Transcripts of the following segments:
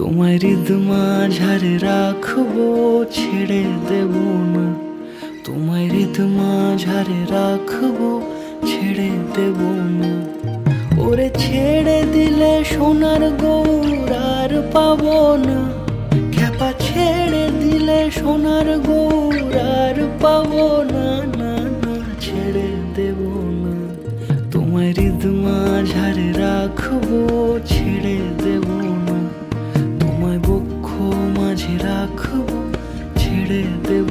তোমায় হৃদ মাঝারে রাখব, ছেড়ে দেব না। তোমায় হৃদ মাঝারে রাখব, ছেড়ে দেব না। ওরে ছেড়ে দিলে সোনার গৌর আর পাবো না। খ্যাপা ছেড়ে দিলে সোনার গৌর আর পাবো না না না, ছেড়ে দেব না। তোমায় হৃদ মাঝারে রাখব, ছেড়ে দেব রাখব ছেড়ে দেব।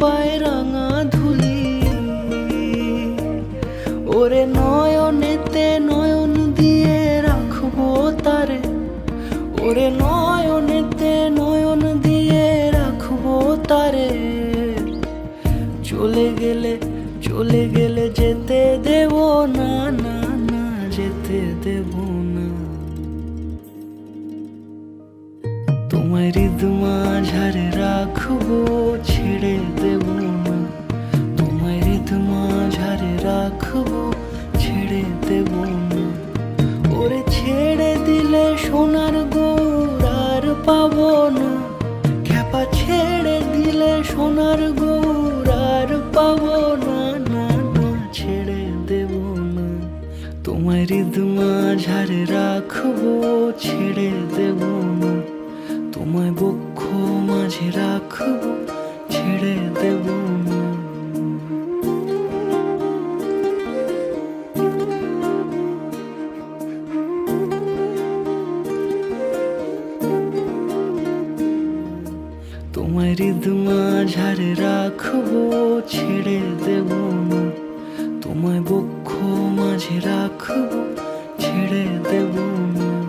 পায়ে রাঙা ধুলি ওরে নয়নেতে নয়ন দিয়ে রাখব তারে। ওরে নয়নেতে নয়ন দিয়ে রাখব তারে। চলে গেলে চলে গেলে যেতে দেব না না না, যেতে দেব না। তোমায় হৃদ মাঝারে রাখব। ছেড়ে দিলে সোনার গৌরার পাব না না না, ছেড়ে দেব না। তোমার হৃদ ঝাড়ে রাখব, ছেড়ে দেব না। তোমায় বক্ষ মাঝে রাখব, ছেড়ে দেব না। হৃদ মাঝারে রাখব ছেড়ে দেব না। তোমায় বক্ষ মাঝে রাখব ছেড়ে দেব না।